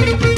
मल्हारी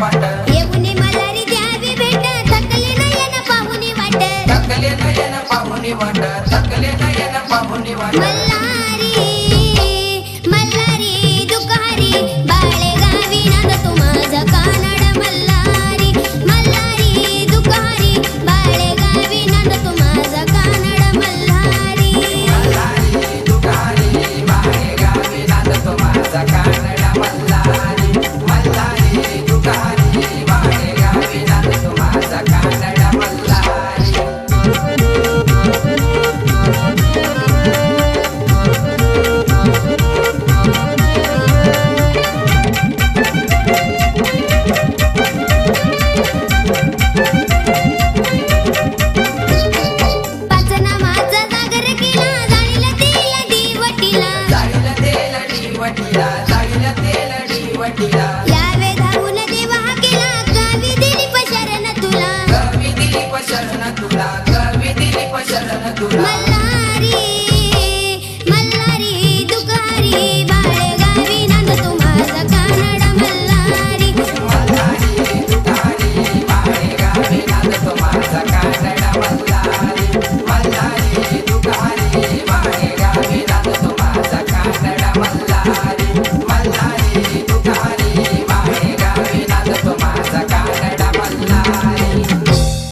पाट येऊनी मल्हारी द्यावी भेट थकले नयन पाहुणी वाट. थकले नयन पाहुणी वाट थकले नयन पाहुणी वाट. मल्हारी मल्हारी दुखारी बाळेगावी नांदतो माझा कानडा मल्हारी. मल्हारी दुखारी बाळेगावी नांदतो माझा कानडा मल्हारी. मल्हारी दुखारी बाळेगावी नांदतो माझा कानडा